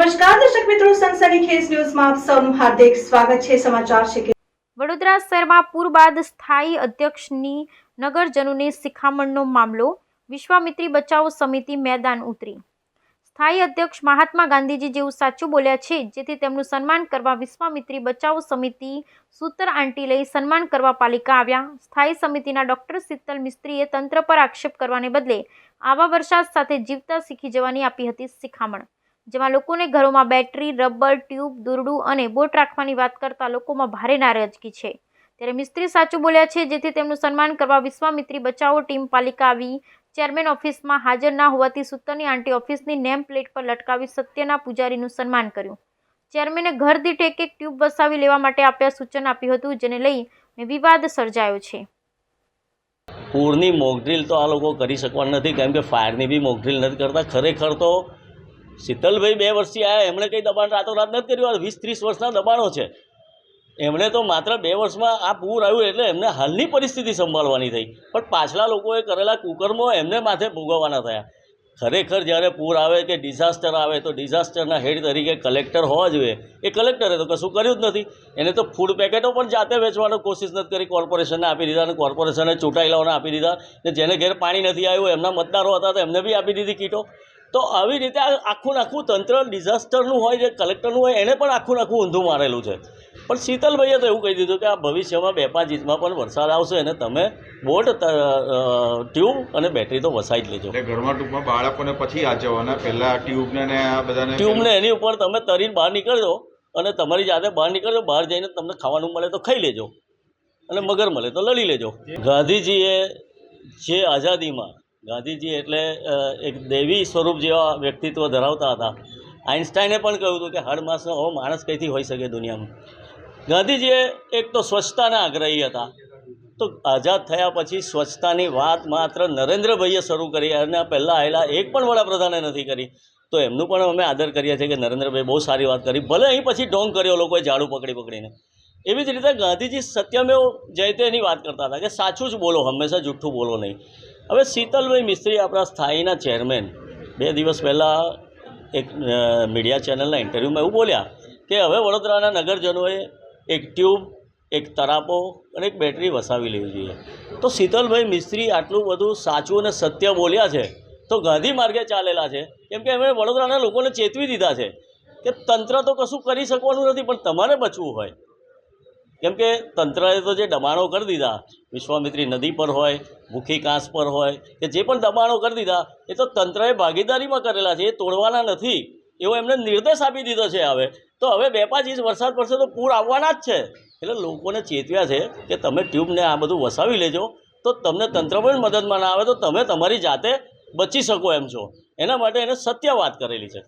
નમસ્કાર, દર્શક મિત્રો સંસદી ખેસ ન્યૂઝમાં આપ સૌનું હાર્દિક સ્વાગત છે. સમાચાર છે કે વડોદરા શહેરમાં પૂર બાદ સ્થાયી અધ્યક્ષની નગરજનોને શિખામણનો મામલો, વિશ્વામિત્રી બચાવ સમિતિ મેદાન ઉતરી. સ્થાયી અધ્યક્ષ મહાત્મા ગાંધીજી જેવું સાચું બોલ્યા છે, જેથી તેમનું સન્માન કરવા વિશ્વામિત્રી બચાવ સમિતિ સૂતર આંટી લઈ સન્માન કરવા પાલિકા આવ્યા. સ્થાયી સમિતિના ડોક્ટર શીતલ મિસ્ત્રીએ તંત્ર પર આક્ષેપ કરવાને બદલે આવા વરસાદ સાથે જીવતા શીખી જવાની આપી હતી શિખામણ. જેમાં લોકોને ઘરોમાં બેટરી, રબર, ટ્યુબ, દોરડું અને બોટ રાખવાની વાત કરતા લોકોમાં ભારે નારાજગી છે. ત્યારે મિસ્ત્રી સાચું બોલ્યા છે, જેથી તેમનું સન્માન કરવા વિશ્વામિત્રી બચાવો ટીમ પાલિકા આવી, ચેરમેન ઓફિસમાં હાજર ના હોવાથી સૂતરની આંટી ઓફિસની નેમ પ્લેટ પર લટકાવી સત્યના પૂજારીનું સન્માન કર્યું. ચેરમેને ઘર દીઠ એક એક ટ્યુબ વસાવી લેવા માટે આપ્યા સૂચન આપ્યું હતું, જેને લઈને વિવાદ સર્જાયો છે. પૂરની મોકડ્રીલ તો આ લોકો કરી શકવાના નથી, કેમ કે ફાયરની બી મોકડ્રીલ નથી કરતા. ખરેખર તો શીતલભાઈ બે વર્ષથી આવ્યા એમણે કંઈ દબાણ રાતોરાત નથી કર્યું. આ વીસ ત્રીસ વર્ષના દબાણો છે. એમણે તો માત્ર બે વર્ષમાં આ પૂર આવ્યું એટલે એમને હાલની પરિસ્થિતિ સંભાળવાની થઈ. પણ પાછલા લોકોએ કરેલા કુકર્મો એમને માથે ભોગવવાના થયા. ખરેખર જ્યારે પૂર આવે કે ડિઝાસ્ટર આવે તો ડિઝાસ્ટરના હેડ તરીકે કલેક્ટર હોવા જોઈએ. એ કલેક્ટરે તો કશું કર્યું જ નથી. એને તો ફૂડ પેકેટો પણ જાતે વેચવાનો કોશિશ નથી કરી. કોર્પોરેશનને આપી દીધા અને કોર્પોરેશને ચૂંટાયેલાઓને આપી દીધા. ને જેને ઘેર પાણી નથી આવ્યું, એમના મતદારો હતા તો એમને બી આપી દીધી કીટો. તો આવી રીતે આ આખું આખું તંત્ર ડિઝાસ્ટરનું હોય જે કલેક્ટરનું હોય એને પણ આખું આખું ઊંધું મારેલું છે. પણ શીતલભાઈએ તો એવું કહી દીધું કે આ ભવિષ્યમાં બે પાંચ ઇંચમાં પણ વરસાદ આવશે અને તમે બોટ ટ્યુબ અને બેટરી તો વસાઈ જ લેજો. ઘરમાં ટૂંકમાં બાળકોને પછી આચવવાના પહેલા ટ્યુબને ને આ બધાને ટ્યુબને એની ઉપર તમે તરીને બહાર નીકળજો અને તમારી જાતે બહાર નીકળજો બહાર જઈને તમને ખાવાનું મળે તો ખાઈ લેજો અને મગર મળે તો લડી લેજો. ગાંધીજીએ જે આઝાદીમાં ગાંધીજી એટલે એક દેવી સ્વરૂપ જેવા વ્યક્તિત્વ ધરાવતા હતા. આઇન્સ્ટાઈને પણ કહ્યું હતું કે હર માસનો હો, માણસ કંઈથી હોઈ શકે દુનિયામાં? ગાંધીજીએ એક તો સ્વચ્છતાના આગ્રહી હતા. તો આઝાદ થયા પછી સ્વચ્છતાની વાત માત્ર નરેન્દ્રભાઈએ શરૂ કરી અને પહેલાં આવેલા એક પણ વડાપ્રધાને નથી કરી. તો એમનું પણ અમે આદર કરીએ છીએ કે નરેન્દ્રભાઈ બહુ સારી વાત કરી. ભલે અહીં પછી ઢોંગ કર્યો લોકોએ ઝાડુ પકડી પકડીને. એવી જ રીતે ગાંધીજી સત્યમેવ જયતેની વાત કરતા હતા કે સાચું જ બોલો, હંમેશા જૂઠું બોલો નહીં. હવે શીતલભાઈ મિસ્ત્રી આપણા સ્થાયીના ચેરમેન. બે દિવસ પહેલાં એક મીડિયા ચેનલના ઇન્ટરવ્યૂમાં એવું બોલ્યા કે હવે વડોદરાના નગરજનોએ એક ટ્યુબ, એક તરાપો અને એક બેટરી વસાવી લેવી જોઈએ. તો શીતલભાઈ મિસ્ત્રી આટલું બધું સાચું અને સત્ય બોલ્યા છે, તો ગાંધી માર્ગે ચાલેલા છે. કેમ કે એમણે વડોદરાના લોકોને ચેતવી દીધા છે કે તંત્ર તો કશું કરી શકવાનું નથી, પણ તમારે બચવું હોય. કેમ કે તંત્રએ તો જે દબાણો કરી દીધા, વિશ્વામિત્રી નદી પર હોય ભૂખી કાંસ પર હોય, કે જે પણ દબાણો કરી દીધા, એ તો તંત્રએ ભાગીદારીમાં કરેલા છે, એ તોડવાના નથી. એવો એમને નિર્દેશ આપી દીધો છે હવે. તો હવે બે પાંચ ઇંચ વરસાદ પડશે તો પૂર આવવાના જ છે. એટલે લોકોને ચેતવ્યા છે કે તમે ટ્યુબને આ બધું વસાવી લેજો. તો તમને તંત્ર પણ મદદમાં ના આવે તો તમે તમારી જાતે બચી શકો એમ છો. એના માટે એને સત્ય વાત કરેલી છે.